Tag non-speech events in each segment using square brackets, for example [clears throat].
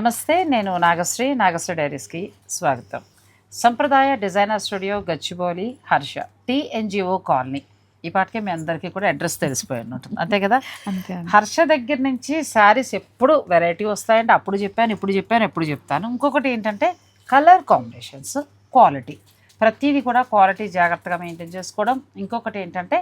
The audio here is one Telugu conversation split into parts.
నమస్తే నేను నాగశ్రీ నాగశ్రీ డైరీస్కి స్వాగతం. సంప్రదాయ designer studio Gachibowli Harsha TNGO colony. ఈ పాటికే మీ అందరికీ కూడా అడ్రస్ తెలిసిపోయి ఉంటుంది. అంతే కదా. హర్ష దగ్గర నుంచి శారీస్ ఎప్పుడు వెరైటీ వస్తాయంటే అప్పుడు చెప్పాను ఇప్పుడు చెప్పాను ఎప్పుడు చెప్తాను. ఇంకొకటి ఏంటంటే కలర్ కాంబినేషన్స్ క్వాలిటీ. ప్రతిదీ కూడా క్వాలిటీ జాగ్రత్తగా మెయింటైన్ చేసుకోవడం. ఇంకొకటి ఏంటంటే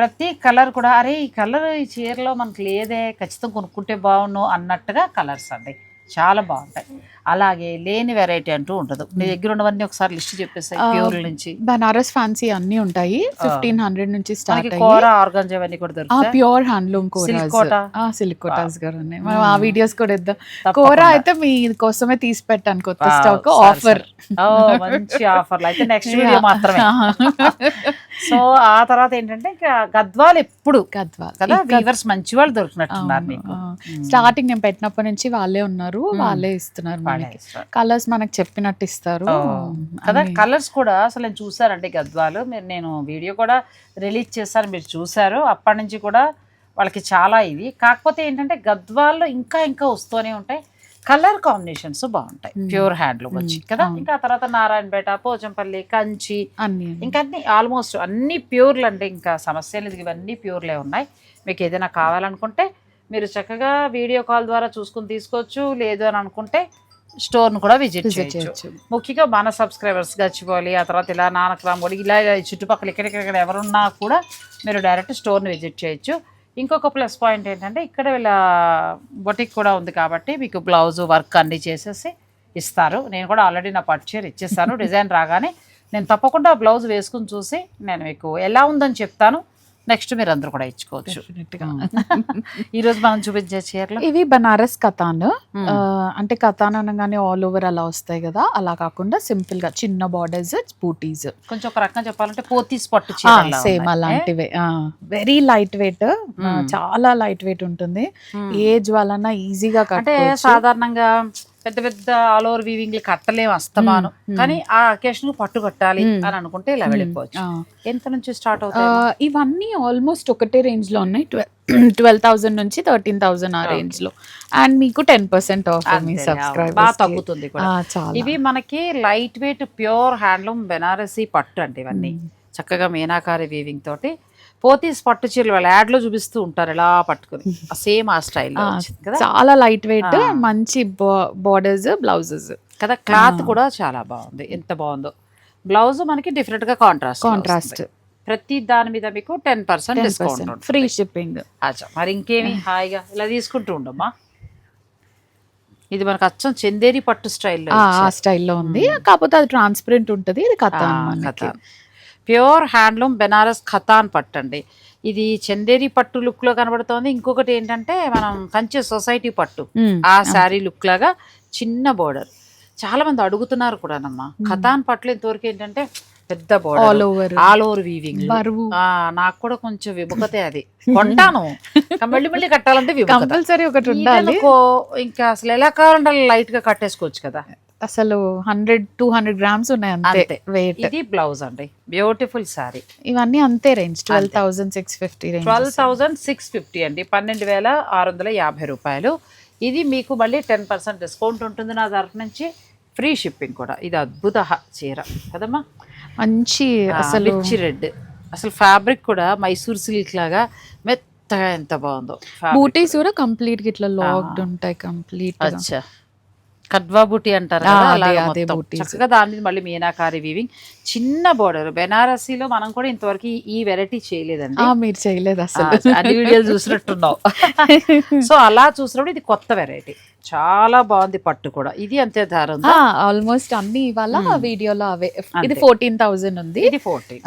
ప్రతి కలర్ కూడా అరే ఈ కలర్ ఈ చీరలో మనకు లేదే ఖచ్చితంగా కొనుక్కుంటే బాగుండు అన్నట్టుగా కలర్స్ అండి. చాలా బాగుంటాయి. అలాగే లేని వెరైటీ అంటూ ఉండదు. నీ దగ్గర ఉన్నవన్నీ ఒకసారి లిస్ట్ చెప్పేసాయి ఆ, ప్యూర్ నుంచి. బనారస్ ఫ్యాన్సీ అన్ని ఉంటాయి. ఫిఫ్టీన్ హండ్రెడ్ నుంచి స్టార్ట్ కూర ఆర్గంజా అవన్నీ కూడా దొరుకుతాయి? Pure handloom Kota. Silk Kotas గారు ఉన్నాయి మనం ఆ వీడియోస్ కూడా ఇద్దాం. కూర అయితే మీ కోసమే తీసి పెట్టాను కొత్త స్టాక్. ఆఫర్ మంచి ఆఫర్లు అయితే నెక్స్ట్ వీడియో మాత్రమే. [laughs] సో ఆ తర్వాత ఏంటంటే ఇంకా గద్వాలు ఎప్పుడు? గద్వాల్. కదా వీవర్స్ మంచి వాళ్ళు దొరికినట్టున్నారు స్టార్టింగ్ నేను పెట్టినప్పటి నుంచి వాళ్ళే ఉన్నారు. వాళ్ళే ఇస్తున్నారు వాళ్ళే మనకి. ఇస్తారు. కలర్స్ మనకు చెప్పినట్టు ఇస్తారు. కదా కలర్స్ కూడా అసలు నేను చూసారంటే గద్వాలు. మీరు నేను వీడియో కూడా రిలీజ్ చేశాను మీరు చూసారు అప్పటి నుంచి కూడా వాళ్ళకి చాలా ఇది కాకపోతే ఏంటంటే గద్వాల్లో ఇంకా ఇంకా వస్తూనే ఉంటాయి. కలర్ కాంబినేషన్స్ బాగుంటాయి. ప్యూర్ హ్యాండ్లూమ్ వచ్చి కదా? ఇంకా తర్వాత నారాయణపేట పోచంపల్లి కంచి అన్ని ఇంకా అన్ని ఆల్మోస్ట్ అన్ని ప్యూర్లు అంటే ఇంకా సమస్య లేదు ఇవన్నీ ప్యూర్లే ఉన్నాయి. మీకు ఏదైనా కావాలనుకుంటే మీరు చక్కగా వీడియో కాల్ ద్వారా చూసుకుని తీసుకోవచ్చు లేదు అని అనుకుంటే స్టోర్ను కూడా విజిట్ చేయొచ్చు. ముఖ్యంగా మన సబ్స్క్రైబర్స్ గచ్చిపోవాలి ఆ తర్వాత ఇలా నానక్రామోడి ఇలా చుట్టుపక్కల ఇక్కడెక్కడ ఎవరున్నా కూడా మీరు డైరెక్ట్ స్టోర్ని విజిట్ చేయొచ్చు. ఇంకొక ప్లస్ పాయింట్ ఏంటంటే ఇక్కడ వీళ్ళ బొటిక్ కూడా ఉంది కాబట్టి మీకు బ్లౌజ్ వర్క్ అన్నీ చేసేసి ఇస్తారు. నేను కూడా ఆల్రెడీ నా పట్టు చీర ఇచ్చేస్తాను డిజైన్ రాగానే నేను తప్పకుండా బ్లౌజ్ వేసుకుని చూసి నేను మీకు ఎలా ఉందని చెప్తాను. నెక్స్ట్ మీరు అందరూ కూడా ఇచ్చుకోవచ్చు. [laughs] ఈరోజు మనం చూపించే చీరలు? ఇవి బనారస్ కథాన్. Hmm. అంటే కథాన్ అనగానే ఆల్ ఓవర్ అలా వస్తాయి కదా. అలా కాకుండా సింపుల్గా చిన్న బార్డర్స్ బూటీస్ కొంచెం ఒక రకంగా చెప్పాలంటే పోతీస్ పట్టు సేమ్ అలాంటివే. Very light weight Hmm. చాలా లైట్ వెయిట్ ఉంటుంది. ఏజ్ వాళ్ళన్నా ఈజీగా అంటే సాధారణంగా పెద్ద పెద్ద ఆల్ ఓవర్ వీవింగ్ కట్టలేము అస్తమాను. కానీ ఆ అకేషన్ పట్టు కట్టాలి అని అనుకుంటే ఇలా వెళ్ళిపోవచ్చు. ఎంత నుంచి స్టార్ట్ ఆ, అవుతాయి ఇవన్నీ ఆల్మోస్ట్ ఒకటే రేంజ్లో ఉన్నాయి. ట్వెల్వ్ థౌసండ్ [clears throat] నుంచి థర్టీన్ థౌసండ్ ఆ రేంజ్లో. అండ్ మీకు టెన్ పర్సెంట్ ఆఫ్ మీ. సబ్స్క్రైబర్స్ బాగా తగ్గుతుంది ఇవి మనకి light weight pure handloom Banarasi పట్టు అండి ఇవన్నీ. చక్కగా మీనాకారి వీవింగ్ తోటి పోతీస్ పట్టు చీరలు వాళ్ళ యాడ్లో చూపిస్తూ ఉంటారు ఇలా పట్టుకుని. [laughs] సేమ్ ఆ కదా? చాలా లైట్ వెయిట్. మంచి బార్డర్స్ బ్లౌజెస్ కదా క్లాత్ కూడా చాలా బాగుంది. ఎంత బాగుందో. బ్లౌజ్ మనకి డిఫరెంట్గా కాంట్రాస్ట్ కాంట్రాస్ట్ ప్రతి దాని మీద మీకు ten percent discount free shipping అచ్చా. మరి ఇంకేమి హాయిగా ఇలా తీసుకుంటూ ఉండమ్మా. ఇది మనకు అచ్చం చందేరి పట్టు స్టైల్లో ఆ స్టైల్లో ఉంది. కాకపోతే అది ట్రాన్స్పరెంట్ ఉంటుంది. ఇది కథాన్ మనకి. ప్యూర్ హ్యాండ్లూమ్ బెనారస్ ఖతాన్ పట్టు అండి ఇది చందేరి పట్టు లుక్లో కనబడుతోంది. ఇంకొకటి ఏంటంటే మనం కంచి సొసైటీ పట్టు. ఆ శారీ లుక్ లాగా చిన్న బోర్డర్. చాలా మంది అడుగుతున్నారు కూడానమ్మా. ఖతాన్ పట్లు ఇంతవరకు ఏంటంటే పెద్ద all border over all over weaving బరువు. నాకు కూడా కొంచెం విముఖతే అది. కొంటాను. మళ్ళీ మళ్ళీ కట్టాలంటే కంపల్సరీ ఒకటి ఉండాలి. ఇంకా అసలు ఎలా కావాలంటే లైట్గా కట్టేసుకోవచ్చు కదా. అసలు హండ్రెడ్ టూ హండ్రెడ్ గ్రామ్స్ ఉన్నాయి అంతే. వెయిట్ ఇది బ్లౌజ్ అండి. బ్యూటిఫుల్ సారీ ఇవన్నీ అంతే range twelve thousand six fifty range twelve thousand six fifty అండి. పన్నెండు వేల ఆరు వందల యాభై రూపాయలు. ఇది మీకు మళ్ళీ టెన్ పర్సెంట్ డిస్కౌంట్ ఉంటుంది నా తరఫు నుంచి. ఫ్రీ షిప్పింగ్ కూడా. ఇది అద్భుత చీర. కదమ్మా? మంచి అసలు అసలు రెడ్ అసలు ఫ్యాబ్రిక్ కూడా మైసూర్ సిల్క్ లాగా మెత్తగా ఎంత బాగుందో. బూటీస్ కూడా. కంప్లీట్గా ఇట్లా లాక్డ్ ఉంటాయి కంప్లీట్ అచ్చా. కడ్వా బూటీ అంటారు. చక్కగా దాని మళ్ళీ మీనాకారి వీవింగ్ చిన్న బోర్డర్ బెనారసీలో మనం కూడా ఇంతవరకు ఈ- వెరైటీ చేయలేదండి. మీరు చేయలేదు అసలు. అన్ని వీడియోలు చూసినట్టున్నావు. [laughs] సో అలా చూసినప్పుడు ఇది కొత్త వెరైటీ చాలా బాగుంది పట్టు కూడా. ఇది అంతే ధర ఆల్మోస్ట్ అన్ని ఇవాళ వీడియోలో అవే. ఇది. ఫోర్టీన్ థౌసండ్ ఉంది. ఇది ఫోర్టీన్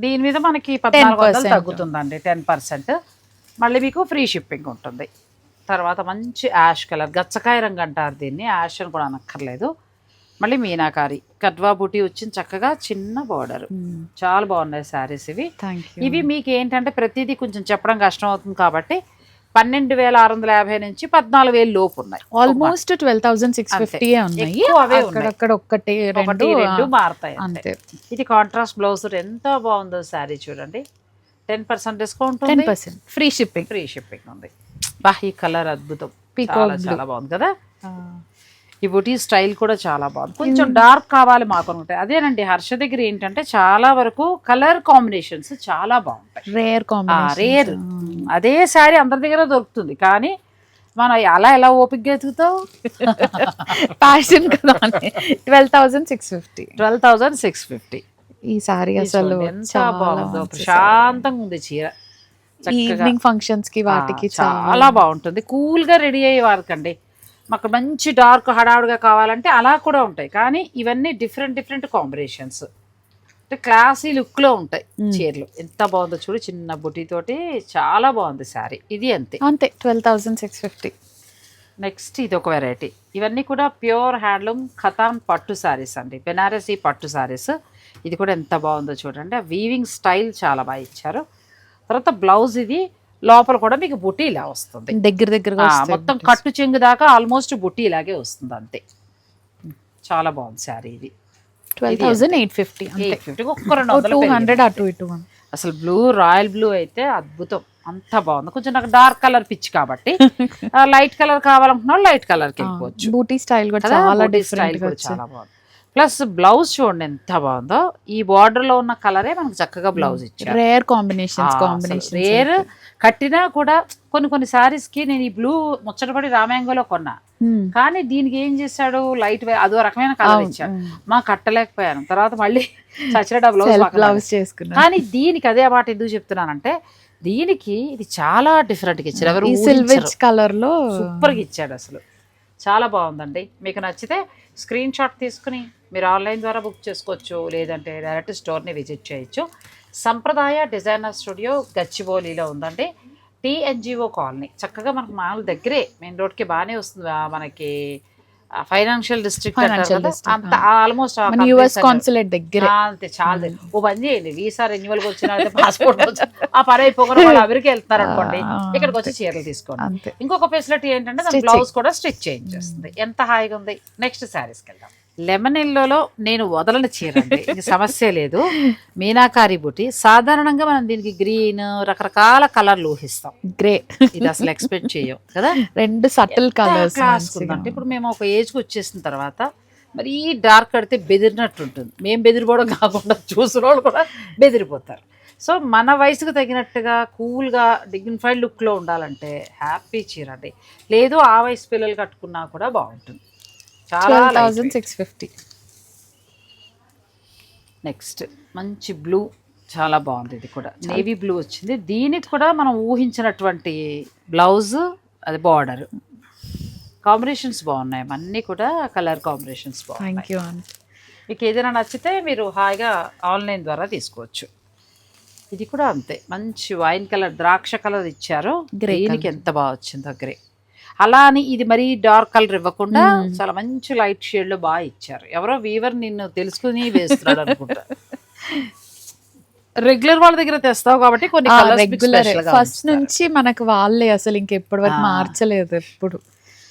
దీని మీద మనకి పద్నాలుగు వందలు 10% తగ్గుతుందండి టెన్ పర్సెంట్ మళ్ళీ మీకు ఫ్రీ షిప్పింగ్ ఉంటుంది. తర్వాత మంచి యాష్ కలర్ గచ్చకాయ రంగు అంటారు దీన్ని. యాష్ అని కూడా అనక్కర్లేదు. మళ్ళీ మీనాకారి కడ్వా బూటీ వచ్చింది చక్కగా చిన్న బార్డర్. చాలా బాగున్నాయి శారీస్ ఇవి. ఇవి మీకు ఏంటంటే ప్రతిదీ కొంచెం చెప్పడం కష్టం అవుతుంది కాబట్టి పన్నెండు వేల ఆరు వందల యాభై నుంచి పద్నాలుగు వేలు లోపు ఉన్నాయి. Almost twelve thousand six. Fifty ఉన్నాయి. ఒక్కటి రెండు మారుతాయి అంతే. ఇది కాంట్రాస్ట్ బ్లౌజ్ ఎంత బాగుందో శారీ చూడండి. Ten percent discount ten percent free shipping free shipping ఉంది. బా ఈ కలర్ అద్భుతం. చాలా. చాలా బాగుంది కదా? ఈ బుటీ స్టైల్ కూడా చాలా బాగుంది. కొంచెం డార్క్ కావాలి మాకు అనుకుంటాయి అదేనండి హర్ష దగ్గర ఏంటంటే చాలా వరకు కలర్ కాంబినేషన్స్ చాలా బాగుంటాయి. రేర్ రేర్ అదే శారీ అందరి దగ్గర దొరుకుతుంది. కానీ మనం అలా ఎలా ఓపిక్గా ఎతుకుతావు ఫ్యాషన్ కదా twelve thousand six fifty twelve thousand six fifty ఈ సారీ అసలు ఎంత చాలా బాగుందో. ప్రశాంతంగా ఉంది చీర. ఈవినింగ్ ఫంక్షన్స్కి వాటికి చాలా బాగుంటుంది. కూల్గా రెడీ అయ్యే వారికండి. మాకు మంచి డార్క్ హడావుడిగా కావాలంటే అలా కూడా ఉంటాయి. కానీ ఇవన్నీ డిఫరెంట్ డిఫరెంట్ కాంబినేషన్స్ అంటే క్లాసీ లుక్లో ఉంటాయి చీరలు. ఎంత బాగుందో చూడు చిన్న బుటీ తోటి చాలా బాగుంది శారీ ఇది అంతే. అంతే twelve thousand six fifty next ఇది ఒక వెరైటీ ఇవన్నీ కూడా ప్యూర్ హ్యాండ్లూమ్ ఖతాన్ పట్టు శారీస్ అండి. బెనారసీ పట్టు శారీస్ ఇది కూడా ఎంత బాగుందో చూడండి. ఆ వీవింగ్ స్టైల్ చాలా బాగా ఇచ్చారు. తర్వాత బ్లౌజ్ ఇది లోపల కూడా మీకు బుట్టి ఇలా వస్తుంది. దగ్గర వస్తాయి. మొత్తం కట్టు చెంగు దాకా ఆల్మోస్ట్ బుట్టి ఇలాగే వస్తుంది అంతే. చాలా బాగుంది శారీ ఇది. ట్వెల్వ్ థౌసండ్ ఎయిట్ ఫిఫ్టీ అంతే. ఎయిట్ ఫిఫ్టీ ఒక్క రెండు టూ. హండ్రెడ్ అటు ఇటు అసలు బ్లూ రాయల్ బ్లూ అయితే అద్భుతం. అంత బాగుంది. కొంచెం నాకు డార్క్ కలర్ పిచ్ కాబట్టి. లైట్ కలర్ కావాలనుకున్నా లైట్ కలర్కి వెళ్ళిపోవచ్చు. బూటీ స్టైల్ కూడా? చాలా స్టైల్ కూడా చాలా బాగుంది. ప్లస్ బ్లౌజ్ చూడండి ఎంత బాగుందో. ఈ బార్డర్లో ఉన్న కలరే మనకు చక్కగా బ్లౌజ్ ఇచ్చారు. రేర్ కాంబినేషన్స్ కాంబినేషన్ రేర్ కట్టినా కూడా కొన్ని కొన్ని సారీస్కి నేను ఈ బ్లూ ముచ్చటపడి రామాయంగోలో కొన్నా. కానీ దీనికి ఏం చేశాడు? లైట్ అదో రకమైన కలర్ ఇచ్చాడు. మా కట్టలేకపోయాను. తర్వాత మళ్ళీ [laughs] చచ్చిన బ్లౌజ్ బ్లౌజ్ చేసుకున్నా కానీ దీనికి అదే మాట ఎందుకు చెప్తున్నానంటే దీనికి ఇది చాలా డిఫరెంట్గా ఇచ్చారు. ఎవరు ఈ సిల్వెజ్ కలర్లో సూపర్గా ఇచ్చాడు అసలు. చాలా బాగుందండి. మీకు నచ్చితే స్క్రీన్ షాట్ తీసుకుని మీరు ఆన్లైన్ ద్వారా బుక్ చేసుకోవచ్చు లేదంటే డైరెక్ట్ స్టోర్ని విజిట్ చేయొచ్చు. సంప్రదాయ డిజైనర్ స్టూడియో గచ్చిబౌలిలో ఉందండి. TNGO colony. చక్కగా మనకు మామూలు దగ్గరే మెయిన్ రోడ్కి బాగానే వస్తుంది. మనకి ఫైనాన్షియల్ డిస్ట్రిక్ట్ అంత ఆల్మోస్ట్ యుఎస్ కాన్సులేట్ దగ్గరే. అంతే చాలా. ఓ పని చేయండి. వీసా రెన్యువల్ వచ్చిన పాస్పోర్ట్ ఆ పని అయిపోకుండా వాళ్ళు అమెరికా వెళ్తారు అనుకోండి ఇక్కడికి వచ్చి చీరలు తీసుకోండి. ఇంకొక ఫెసిలిటీ ఏంటంటే. బ్లౌజ్ కూడా స్టిచ్ చేయించేస్తుంది ఎంత హాయిగా ఉంది? నెక్స్ట్ శారీస్కి వెళ్దాం. లెమన్ ఎల్లోలో నేను వదలని చీర సమస్య లేదు. మీనాకారి బుటి. సాధారణంగా మనం దీనికి గ్రీన్ రకరకాల కలర్లు ఊహిస్తాం. గ్రే. ఇది అసలు ఎక్స్పెక్ట్ చేయం కదా? రెండు సటిల్ కలర్స్ ఉందంటే ఇప్పుడు మేము ఒక ఏజ్కి వచ్చేసిన తర్వాత మరీ డార్క్ కడితే బెదిరినట్టు ఉంటుంది. మేము బెదిరిపోవడం కాకుండా చూసిన వాళ్ళు కూడా బెదిరిపోతారు. సో మన వయసుకు తగినట్టుగా కూల్గా డిగ్నిఫైడ్ లుక్లో ఉండాలంటే హ్యాపీ చీర అండి. లేదు ఆ వయసు పిల్లలు కట్టుకున్నా కూడా బాగుంటుంది. Twelve six fifty. నెక్స్ట్ మంచి బ్లూ చాలా బాగుంది ఇది కూడా. నేవీ బ్లూ వచ్చింది. దీనికి కూడా మనం ఊహించినటువంటి బ్లౌజ్ అది బార్డర్ కాంబినేషన్స్ బాగున్నాయి. అన్నీ కూడా కలర్ కాంబినేషన్స్ బాగున్నాయి. మీకు ఏదైనా నచ్చితే మీరు హాయిగా ఆన్లైన్ ద్వారా తీసుకోవచ్చు. ఇది కూడా అంతే. మంచి వైన్ కలర్ ద్రాక్ష కలర్ ఇచ్చారు. దీనికి ఎంత బాగా వచ్చిందో గ్రే అలా అని ఇది మరీ డార్క్ కలర్ ఇవ్వకుండా చాలా మంచి లైట్ షేడ్లో బాగా ఇచ్చారు. ఎవరో వీవర్ నిన్ను తెలుసుకుని వేస్తున్నాడు అనుకుంటా. రెగ్యులర్ వాళ్ళ దగ్గర తెస్తావు కాబట్టి కొన్ని రెగ్యులర్ ఫస్ట్. నుంచి మనకు వాళ్ళే అసలు ఇంకెప్పటి వరకు. మార్చలేదు ఎప్పుడు.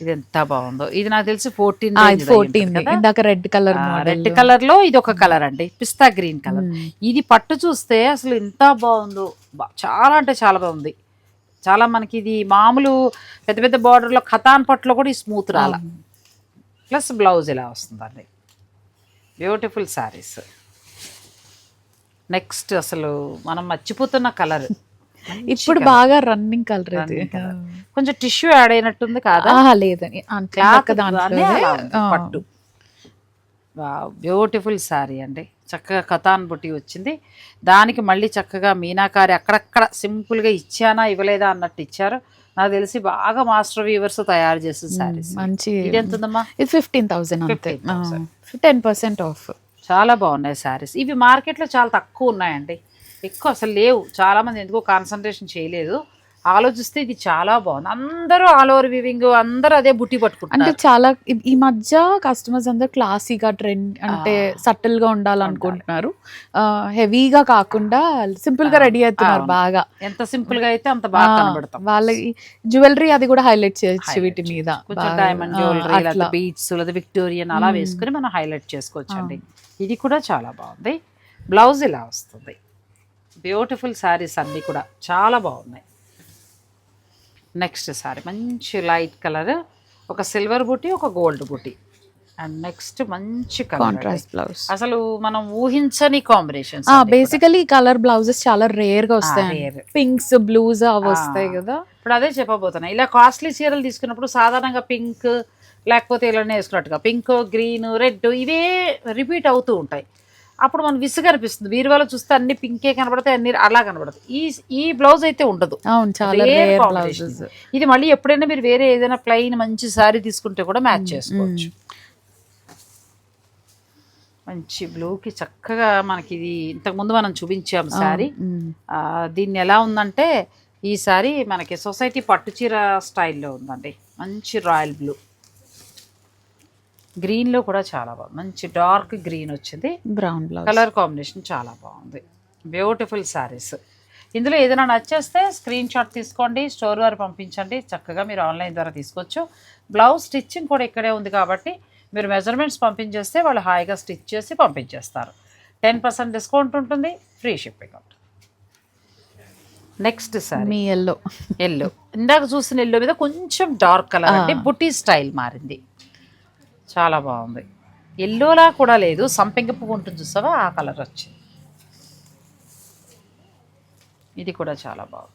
ఇది ఎంత బాగుందో. ఇది నాకు తెలిసి ఫోర్టీన్ ఫోర్టీన్ ఇందాక రెడ్ కలర్ రెడ్ కలర్లో ఇది ఒక కలర్ అండి. పిస్తా గ్రీన్ కలర్. ఇది పట్టు చూస్తే అసలు ఎంత బాగుందో. చాలా అంటే చాలా బాగుంది. చాలా మనకి ఇది మామూలు పెద్ద పెద్ద border లో ఖతాన్ పట్టులో కూడా ఈ స్మూత్ రాల. ప్లస్ బ్లౌజ్ ఇలా వస్తుందండి? బ్యూటిఫుల్ శారీస్ నెక్స్ట్ అసలు మనం మర్చిపోతున్న కలర్ [laughs] ఇప్పుడు బాగా రన్నింగ్ కలర్ ఇది. కొంచెం టిష్యూ యాడ్ అయినట్టుంది కాదా? లేదని క్లాత్ పట్టు. బ్యూటిఫుల్ శారీ అండి. చక్కగా కథాన్ బుట్టి వచ్చింది. దానికి మళ్ళీ చక్కగా మీనాకారి అక్కడక్కడ సింపుల్గా ఇచ్చానా ఇవ్వలేదా అన్నట్టు ఇచ్చారు. నాకు తెలిసి బాగా మాస్టర్ వీవర్స్ తయారు చేసిన శారీస్. మంచి ఇది ఎంత ఉందమ్మా ఇది ఫిఫ్టీన్ థౌసండ్ అంతే 15,000. టెన్ పర్సెంట్ ఆఫ్ చాలా బాగున్నాయి శారీస్. ఇవి మార్కెట్లో చాలా తక్కువ ఉన్నాయండి. ఎక్కువ అసలు లేవు. చాలా మంది ఎందుకో కాన్సన్ట్రేషన్ చేయలేదు. ఆలోచిస్తే ఇది చాలా బాగుంది. అందరూ ఆల్ ఓవర్ వివింగ్ అందరూ అదే బుట్టి అంటే పట్టుకుంటారు చాలా ఈ- మధ్య కస్టమర్స్ అందరు క్లాసీగా ట్రెండ్ అంటే సటిల్గా ఉండాలనుకుంటున్నారు. హెవీగా కాకుండా సింపుల్గా రెడీ అవుతున్నారు. బాగా. ఎంత సింపుల్గా అయితే అంత బాగా కనబడతాం. వాళ్ళకి జ్యువెలరీ అది కూడా హైలైట్ చేయొచ్చు వీటి మీద. డైమండ్ జ్యువెలరీ బీట్స్ లేదా విక్టోరియన్ అలా వేసుకుని మనం హైలైట్ చేసుకోవచ్చండి. ఇది కూడా చాలా బాగుంది. బ్లౌజ్ ఇలా వస్తుంది. బ్యూటిఫుల్ శారీస్ అన్నీ కూడా చాలా బాగున్నాయి. నెక్స్ట్ శారీ మంచి లైట్ కలర్ ఒక సిల్వర్ బుట్టి ఒక గోల్డ్ బుట్టి. అండ్ నెక్స్ట్ మంచి కాంట్రాస్ట్ బ్లౌజ్ అసలు మనం ఊహించని కాంబినేషన్స్ బేసికలీ కలర్ బ్లౌజెస్ చాలా రేర్గా వస్తాయి. పింక్స్ బ్లూస్ అవి వస్తాయి కదా. ఇప్పుడు అదే చెప్పబోతున్నా. ఇలా కాస్ట్లీ చీరలు తీసుకున్నప్పుడు సాధారణంగా పింక్ లేకపోతే ఇలానే వేసుకున్నట్టుగా పింక్ గ్రీన్ రెడ్ ఇవే రిపీట్ అవుతూ ఉంటాయి. అప్పుడు మనం విసుగు అనిపిస్తుంది. వీరివాళ్ళు చూస్తే అన్ని పింకే కనబడతాయి అన్ని అలా కనబడతాయి. ఈ ఈ బ్లౌజ్ అయితే ఉండదు. అవును చాలా ఇది. మళ్ళీ ఎప్పుడైనా మీరు వేరే ఏదైనా ప్లెయిన్ మంచి సారీ తీసుకుంటే కూడా మ్యాచ్ చేసుకోవచ్చు. మంచి బ్లూకి చక్కగా మనకి ఇది ఇంతకుముందు మనం చూపించాం సారీ దీన్ని ఎలా ఉందంటే ఈ సారీ మనకి సొసైటీ పట్టు చీర స్టైల్లో ఉందండి. మంచి రాయల్ బ్లూ గ్రీన్లో కూడా చాలా బాగుంది. మంచి డార్క్ గ్రీన్ వచ్చింది. Brown blouse. కలర్ కాంబినేషన్ చాలా బాగుంది. బ్యూటిఫుల్ శారీస్ ఇందులో ఏదైనా నచ్చేస్తే స్క్రీన్ షాట్ తీసుకోండి స్టోర్ వారు పంపించండి. చక్కగా మీరు ఆన్లైన్ ద్వారా తీసుకోవచ్చు. బ్లౌజ్ స్టిచ్చింగ్ కూడా ఇక్కడే ఉంది కాబట్టి మీరు మెజర్మెంట్స్ పంపించేస్తే వాళ్ళు హాయిగా స్టిచ్ చేసి పంపించేస్తారు. టెన్ పర్సెంట్ డిస్కౌంట్ ఉంటుంది ఫ్రీ షిప్పింగ్ ఉంటుంది. నెక్స్ట్ సారీ. మీ ఎల్లో ఎల్లో ఇందాక చూసిన ఎల్లో మీద కొంచెం డార్క్ కలర్ అంటే బుట్టి స్టైల్ మారింది. చాలా బాగుంది. ఎల్లోలా కూడా లేదు సంపెంగ పువ్వు ఉంటుంది చూసావా? ఆ కలర్ వచ్చింది. ఇది కూడా చాలా బాగుంది.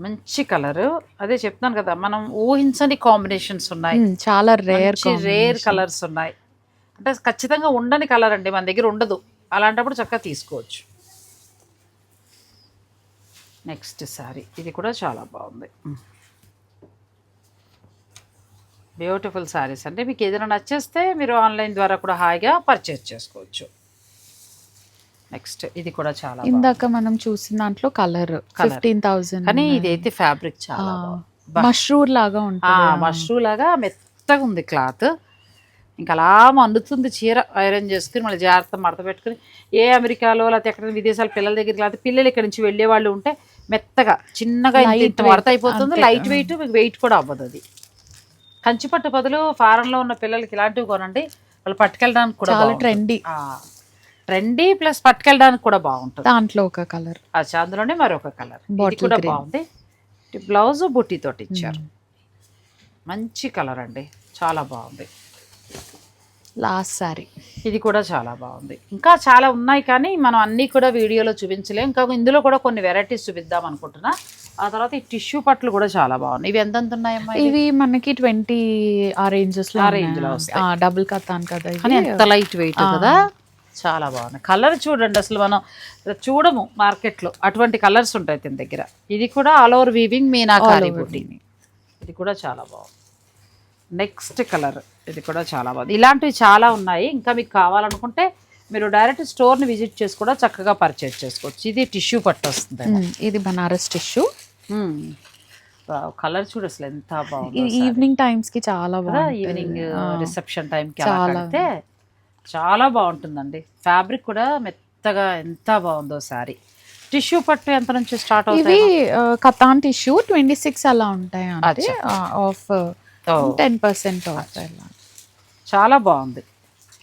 మంచి కలర్. అదే చెప్తున్నాను కదా మనం ఊహించని కాంబినేషన్స్ ఉన్నాయి. చాలా రేర్ రేర్ కలర్స్ ఉన్నాయి. అంటే ఖచ్చితంగా ఉండని కలర్ అండి మన దగ్గర ఉండదు. అలాంటప్పుడు చక్కగా తీసుకోవచ్చు. నెక్స్ట్ సారీ. ఇది కూడా చాలా బాగుంది. బ్యూటిఫుల్ సారీస్ అంటే మీకు ఏదైనా నచ్చేస్తే మీరు ఆన్లైన్ ద్వారా కూడా హాయిగా పర్చేస్ చేసుకోవచ్చు. నెక్స్ట్ ఇది కూడా చాలా. ఇందాక మనం చూసిన దాంట్లో కలర్ ఫిఫ్టీన్ థౌసండ్ కానీ ఇదైతే ఫ్యాబ్రిక్ చాలా మష్రూర్ లాగా ఉంటుంది మష్రూ లాగా మెత్తగా ఉంది క్లాత్. ఇంకా అలా మన్నుతుంది చీర ఐరన్ చేసుకుని మళ్ళీ జాగ్రత్త మడత పెట్టుకుని. ఏ అమెరికాలో లేకపోతే ఎక్కడ విదేశాల పిల్లల దగ్గరికి లేకపోతే పిల్లలు ఇక్కడ నుంచి వెళ్ళే వాళ్ళు ఉంటే మెత్తగా చిన్నగా ఇంత మడత అయిపోతుంది. లైట్ వెయిట్ మీకు వెయిట్ కూడా అవ్వదు అది. కంచిపట్టు బదులు ఫారెన్లో ఉన్న పిల్లలకి ఇలాంటివి కొనండి. వాళ్ళు పట్టుకెళ్ళడానికి కూడా చాలా ట్రెండీ ట్రెండీ ప్లస్ పట్టుకెళ్ళడానికి కూడా బాగుంటుంది. దాంట్లో ఒక కలర్ అచ్చా అందులోనే మరొక కలర్ కూడా. బాగుంది. బ్లౌజ్ బుట్టి తోటి ఇచ్చారు. మంచి కలర్ అండి. చాలా బాగుంది. లాస్ట్ సారీ ఇది కూడా చాలా బాగుంది. ఇంకా చాలా ఉన్నాయి కానీ మనం అన్నీ కూడా వీడియోలో చూపించలేం. ఇంకా ఇందులో కూడా కొన్ని వెరైటీస్ చూపిద్దాం అనుకుంటున్నా. ఆ తర్వాత ఈ టిష్యూ పట్లు కూడా చాలా బాగున్నాయి. ఇవి ఎంత ఉన్నాయమ్మా ఇవి? మనకి ట్వంటీ ఆ రేంజెస్లో ఆ range లో. డబుల్ కథాన్ కదా. కానీ ఎంత లైట్ వెయిట్ కదా? చాలా బాగున్నాయి. కలర్ చూడండి అసలు మనం చూడము మార్కెట్లో. అటువంటి కలర్స్ ఉంటాయి దీని దగ్గర. ఇది కూడా ఆల్ ఓవర్ వీవింగ్ మీనాకారి బుట్టి ఇది కూడా చాలా బాగుంది. Next colour. ఇది కూడా చాలా బాగుంది. ఇలాంటివి చాలా ఉన్నాయి. ఇంకా మీకు కావాలనుకుంటే మీరు డైరెక్ట్ స్టోర్ని విజిట్ చేసి కూడా చక్కగా పర్చేజ్ చేసుకోవచ్చు. ఇది టిష్యూ పట్టు వస్తుంది. ఇది బనారస్ టిష్యూ. కలర్ చూడు అసలు ఎంత బాగుంది ఈవినింగ్ టైమ్స్కి చాలా బాగుంది ఈవినింగ్ రిసెప్షన్ చాలా. అలా కడితే చాలా బాగుంటుందండి. ఫ్యాబ్రిక్ కూడా మెత్తగా ఎంత బాగుందో సారీ టిష్యూ పట్టు ఎంత నుంచి స్టార్ట్ ఇవి అవుతాయి కథాన్ టిష్యూ ట్వంటీ సిక్స్ అలా ఉంటాయి అంటే ఆఫ్ టెన్ పర్సెంట్ చాలా బాగుంది.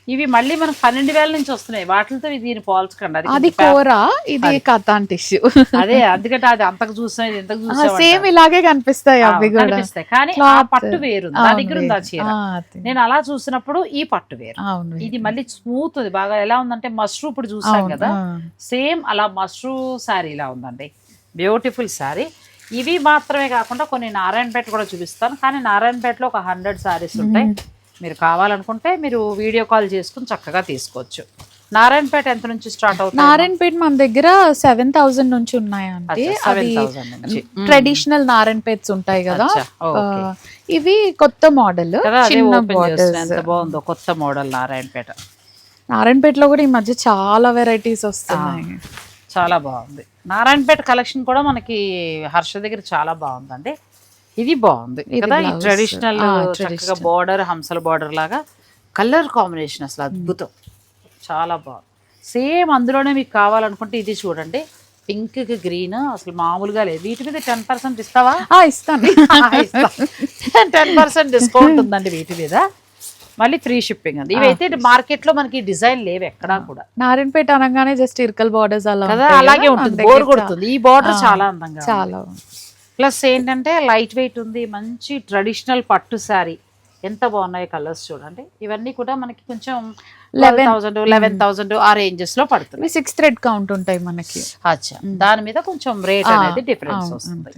ఇవి మళ్ళీ మనకు పన్నెండు వేల నుంచి వస్తున్నాయి. వాటితో దీన్ని పోల్చకండి. అది కూర ఇది కథాన్ టిష్యూ. అదే అందుకంటే అది అంతకు చూసాం ఇది ఇంతకు చూసాం సేమ్ ఇలాగే కనిపిస్తాయి అవి కూడా. కనిపిస్తాయి. కానీ ఆ. పట్టు వేరు నా దగ్గర ఉంది ఆ చీర. నేను అలా చూసినప్పుడు ఈ పట్టు వేరు. ఇది మళ్ళీ స్మూత్ ఉంది. బాగా ఎలా ఉందంటే మష్రూ ఇప్పుడు చూసాం కదా. సేమ్ అలా మష్రూ శారీ ఇలా ఉందండి. బ్యూటిఫుల్ శారీ ఇవి మాత్రమే కాకుండా కొన్ని నారాయణపేట కూడా చూపిస్తాను. కానీ నారాయణపేటలో ఒక హండ్రెడ్ శారీస్ ఉంటాయి. మీరు కావాలనుకుంటే మీరు వీడియో కాల్ చేసుకుని చక్కగా తీసుకోవచ్చు. నారాయణపేట ఎంత నుంచి స్టార్ట్ అవుతుంది నారాయణపేట్ మన దగ్గర సెవెన్ థౌసండ్ నుంచి థౌసండ్ నుంచి. ట్రెడిషనల్ నారాయణపేట్స్ ఉంటాయి కదా. ఇవి కొత్త మోడల్ చిన్న బాగుందో కొత్త మోడల్ నారాయణపేట. నారాయణపేటలో కూడా ఈ మధ్య చాలా వెరైటీస్ వస్తున్నాయి. చాలా బాగుంది. నారాయణపేట కలెక్షన్ కూడా మనకి హర్ష దగ్గర చాలా బాగుందండి. ఇది బాగుంది. కదా ఈ. ట్రెడిషనల్ చక్కగా బార్డర్ హంసల బార్డర్ లాగా కలర్ కాంబినేషన్ అసలు అద్భుతం. చాలా బాగుంది. సేమ్ అందులోనే మీకు కావాలనుకుంటే ఇది చూడండి. పింక్కి గ్రీన్ అసలు మామూలుగా లేదు. వీటి మీద టెన్ పర్సెంట్ ఇస్తావా? ఇస్తాను. టెన్ పర్సెంట్ డిస్కౌంట్ ఉందండి వీటి మీద. మళ్ళీ ఫ్రీ షిప్పింగ్ ఉంది ఇవైతే మార్కెట్లో మనకి డిజైన్ లేవు ఎక్కడా కూడా. నారాయణపేట అనగానే జస్ట్ ఇరకల్ బార్డర్స్ అలా అలాగే ఉంటుంది. బోర్ కొడుతుంది. ఈ బార్డర్ చాలా అందంగా. చాలా ప్లస్ ఏంటంటే లైట్ వెయిట్ ఉంది మంచి ట్రెడిషనల్ పట్టు శారీ. ఎంత బాగున్నాయి కలర్స్ చూడండి. ఇవన్నీ కూడా మనకి కొంచెం 11 లెవెన్ థౌసండ్ లెవెన్ థౌసండ్ ఆ రేంజెస్లో పడుతుంది. సిక్స్ థ్రెడ్ కౌంట్ ఉంటాయి మనకి. అచ్చా. దాని మీద కొంచెం రేట్ అనేది డిఫరెన్స్ వస్తుంది.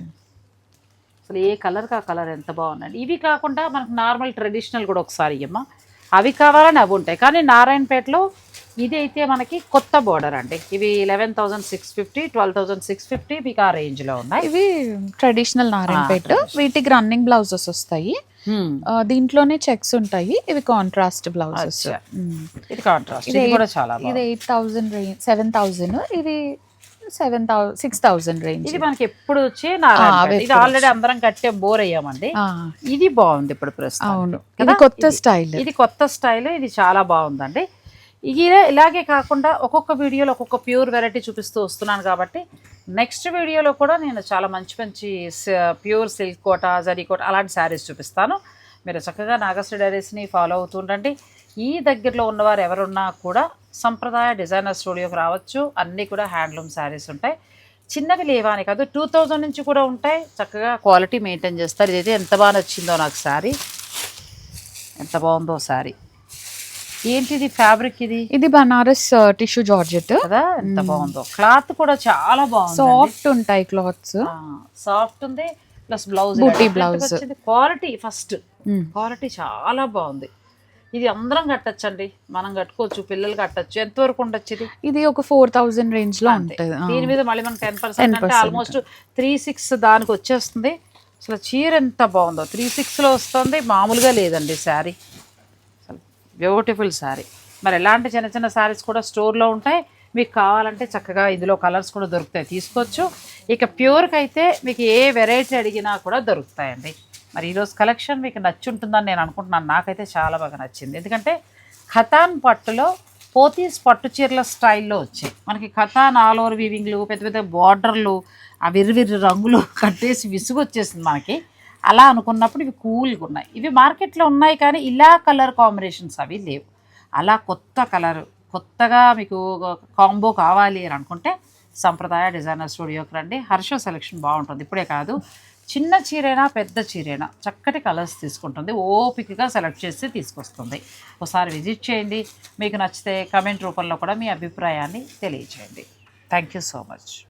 అసలు ఏ కలర్ కా కలర్ ఎంత బాగున్నాయి ఇవి కాకుండా మనకు నార్మల్ ట్రెడిషనల్ కూడా ఒకసారి ఇయ్యమ్మా. అవి కావాలని అవి ఉంటాయి. కానీ నారాయణపేటలో ఇది అయితే మనకి కొత్త బోర్డర్ అండి. ఇవి eleven thousand six fifty twelve thousand six fifty మీకు ఆ రేంజ్లో ఉన్నాయి. ఇవి ట్రెడిషనల్ నారాయణపేట. వీటికి రన్నింగ్ బ్లౌజెస్ వస్తాయి. దీంట్లోనే చెక్స్ ఉంటాయి. ఇవి కాంట్రాస్ట్ బ్లౌజెస్. ఇది కాంట్రాస్ట్ ఇది కూడా చాలా ఇది eight thousand range seven thousand ఇది seven thousand six thousand range ఇది మనకి ఎప్పుడు వచ్చి ఇది ఆల్రెడీ అందరం కట్టే బోర్ అయ్యామండి. ఇది బాగుంది ఇప్పుడు ప్రస్తుతం అవును? ఇది కొత్త స్టైల్ ఇది కొత్త స్టైల్ ఇది చాలా బాగుందండి. ఇలా ఇలాగే కాకుండా ఒక్కొక్క వీడియోలో ఒక్కొక్క ప్యూర్ వెరైటీ చూపిస్తూ వస్తున్నాను కాబట్టి నెక్స్ట్ వీడియోలో కూడా నేను చాలా మంచి మంచి ప్యూర్ సిల్క్ కోట జరీ కోట అలాంటి శారీస్ చూపిస్తాను. మీరు చక్కగా నాగశ్రీ డైరీస్ని ఫాలో అవుతుండండి ఈ దగ్గరలో ఉన్నవారు ఎవరున్నా కూడా సంప్రదాయ డిజైనర్ స్టూడియోకి రావచ్చు. అన్నీ కూడా హ్యాండ్లూమ్ శారీస్ ఉంటాయి. చిన్నవి లేవా అని కాదు టూ థౌజండ్ నుంచి కూడా ఉంటాయి. చక్కగా క్వాలిటీ మెయింటైన్ చేస్తారు. ఇదైతే ఎంత బాగా నచ్చిందో నాకు శారీ. ఎంత బాగుందో శారీ. ఏంటిది ఫ్యాబ్రిక్ ఇది? ఇది బనారస్ టిష్యూ జార్జెట్. కదా? ఎంత బాగుందో. క్లాత్ కూడా చాలా బాగుంది సాఫ్ట్ ఉంటాయి క్లాత్స్ సాఫ్ట్ ఉంది plus blouse Booty blouse. Quality first quality చాలా బాగుంది. ఇది అందరం కట్టచ్చండి. మనం కట్టుకోవచ్చు పిల్లలు కట్టచ్చు. ఎంతవరకు ఉండొచ్చు ఇది? ఇది ఒక ఫోర్ థౌసండ్ రేంజ్లో. ఉంటుంది. దీని మీద మళ్ళీ మనకి టెన్ పర్సెంట్ అంటే 10%. ఆల్మోస్ట్ త్రీ సిక్స్ దానికి వచ్చేస్తుంది. అసలు చీర ఎంత బాగుందో. త్రీ సిక్స్లో వస్తుంది మామూలుగా లేదండి శారీ. బ్యూటిఫుల్ శారీ మరి ఎలాంటి చిన్న చిన్న శారీస్ కూడా స్టోర్లో ఉంటాయి. మీకు కావాలంటే చక్కగా ఇందులో కలర్స్ కూడా దొరుకుతాయి. తీసుకోవచ్చు. ఇక ప్యూర్కి అయితే మీకు ఏ వెరైటీ అడిగినా కూడా దొరుకుతాయండి. మరి ఈరోజు కలెక్షన్ మీకు నచ్చుంటుందని నేను అనుకుంటున్నాను. నాకైతే చాలా బాగా నచ్చింది. ఎందుకంటే ఖతాన్ పట్టులో పోతీస్ పట్టు చీరల స్టైల్లో వచ్చాయి. మనకి ఖతాన్ ఆల్ ఓవర్ వీవింగ్లు పెద్ద పెద్ద బార్డర్లు ఆ విర్రివిర్రి రంగులు కట్టేసి విసుగు వచ్చేసింది మనకి. అలా అనుకున్నప్పుడు ఇవి కూల్గా ఉన్నాయి. ఇవి మార్కెట్లో ఉన్నాయి కానీ ఇలా కలర్ కాంబినేషన్స్ అవి లేవు. అలా కొత్త కలర్ కొత్తగా మీకు కాంబో కావాలి అని అనుకుంటే సంప్రదాయ డిజైనర్ స్టూడియోకి రండి. హర్ష సెలెక్షన్ బాగుంటుంది. ఇప్పుడే కాదు చిన్న చీరైనా పెద్ద చీరైనా చక్కటి కలర్స్ తీసుకుంటుంది. ఓపికగా సెలెక్ట్ చేసి తీసుకొస్తుంది. ఒకసారి విజిట్ చేయండి. మీకు నచ్చితే కమెంట్ రూపంలో కూడా మీ అభిప్రాయాన్ని తెలియచేయండి. Thank you so much.